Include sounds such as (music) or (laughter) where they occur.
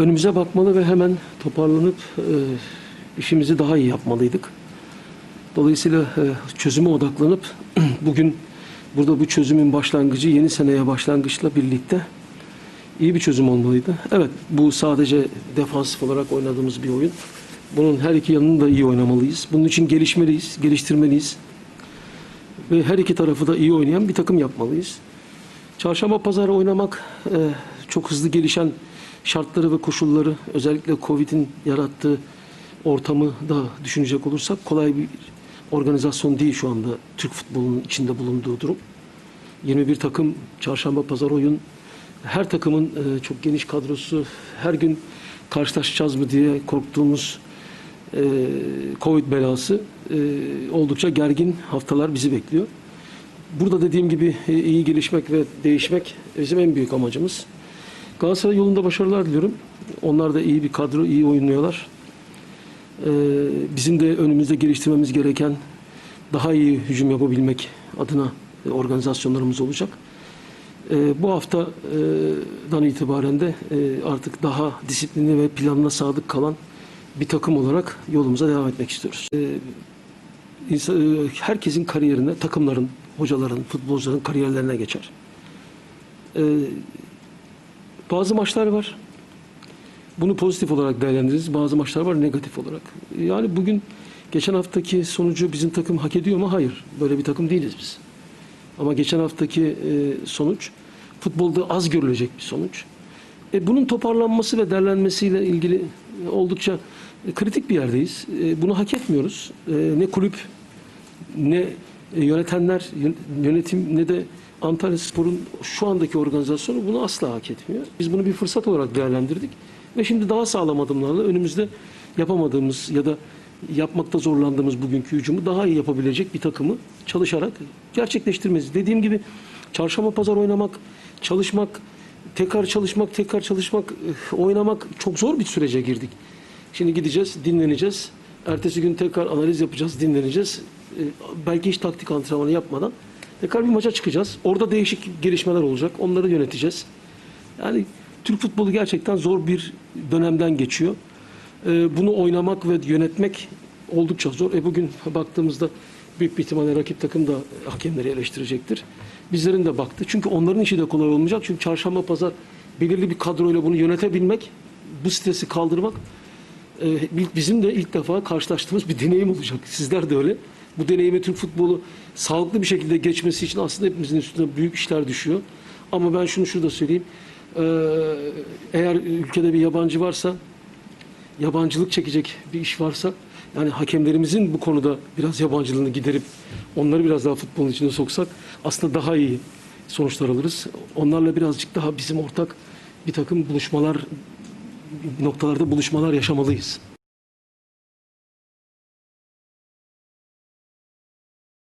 önümüze bakmalı ve hemen toparlanıp e, işimizi daha iyi yapmalıydık. Dolayısıyla e, çözüme odaklanıp (clears throat) bugün burada bu çözümün başlangıcı yeni seneye başlangıçla birlikte iyi bir çözüm olmalıydı. Evet bu sadece defansif olarak oynadığımız bir oyun. Bunun her iki yanını da iyi oynamalıyız. Bunun için gelişmeliyiz, geliştirmeliyiz. Ve her iki tarafı da iyi oynayan bir takım yapmalıyız. Çarşamba pazarı oynamak e, çok hızlı gelişen şartları ve koşulları özellikle Covid'in yarattığı ortamı da düşünecek olursak kolay bir organizasyon değil şu anda Türk futbolunun içinde bulunduğu durum. 21 takım çarşamba pazar oyun her takımın e, çok geniş kadrosu her gün karşılaşacağız mı diye korktuğumuz e, Covid belası e, oldukça gergin haftalar bizi bekliyor. Burada dediğim gibi iyi gelişmek ve değişmek bizim en büyük amacımız. Galatasaray yolunda başarılar diliyorum. Onlar da iyi bir kadro, iyi oynuyorlar. Ee, bizim de önümüzde geliştirmemiz gereken daha iyi hücum yapabilmek adına e, organizasyonlarımız olacak. Ee, bu haftadan itibaren de e, artık daha disiplinli ve planına sadık kalan bir takım olarak yolumuza devam etmek istiyoruz. Ee, insan- e, herkesin kariyerine, takımların, hocaların, futbolcuların kariyerlerine geçer. Ee, bazı maçlar var. Bunu pozitif olarak değerlendiririz. Bazı maçlar var negatif olarak. Yani bugün geçen haftaki sonucu bizim takım hak ediyor mu? Hayır. Böyle bir takım değiliz biz. Ama geçen haftaki e, sonuç futbolda az görülecek bir sonuç. E, bunun toparlanması ve değerlenmesiyle ilgili oldukça e, kritik bir yerdeyiz. E, bunu hak etmiyoruz. E, ne kulüp ne e, yönetenler, yön- yönetim ne de Antalya Spor'un şu andaki organizasyonu bunu asla hak etmiyor. Biz bunu bir fırsat olarak değerlendirdik ve şimdi daha sağlam adımlarla önümüzde yapamadığımız ya da yapmakta zorlandığımız bugünkü hücumu daha iyi yapabilecek bir takımı çalışarak gerçekleştirmemiz. Dediğim gibi çarşamba pazar oynamak, çalışmak, tekrar çalışmak, tekrar çalışmak, eh, oynamak çok zor bir sürece girdik. Şimdi gideceğiz, dinleneceğiz. Ertesi gün tekrar analiz yapacağız, dinleneceğiz. Ee, Belki hiç taktik antrenmanı yapmadan tekrar bir maça çıkacağız. Orada değişik gelişmeler olacak. Onları yöneteceğiz. Yani Türk futbolu gerçekten zor bir dönemden geçiyor. Ee, Bunu oynamak ve yönetmek oldukça zor. E bugün baktığımızda büyük bir ihtimalle rakip takım da hakemleri eleştirecektir. Bizlerin de baktı. Çünkü onların işi de kolay olmayacak. Çünkü çarşamba pazar belirli bir kadroyla bunu yönetebilmek, bu stresi kaldırmak e, bizim de ilk defa karşılaştığımız bir deneyim olacak. Sizler de öyle. Bu deneyimi Türk futbolu sağlıklı bir şekilde geçmesi için aslında hepimizin üstüne büyük işler düşüyor. Ama ben şunu şurada söyleyeyim. Ee, eğer ülkede bir yabancı varsa, yabancılık çekecek bir iş varsa, yani hakemlerimizin bu konuda biraz yabancılığını giderip onları biraz daha futbolun içine soksak aslında daha iyi sonuçlar alırız. Onlarla birazcık daha bizim ortak bir takım buluşmalar noktalarda buluşmalar yaşamalıyız.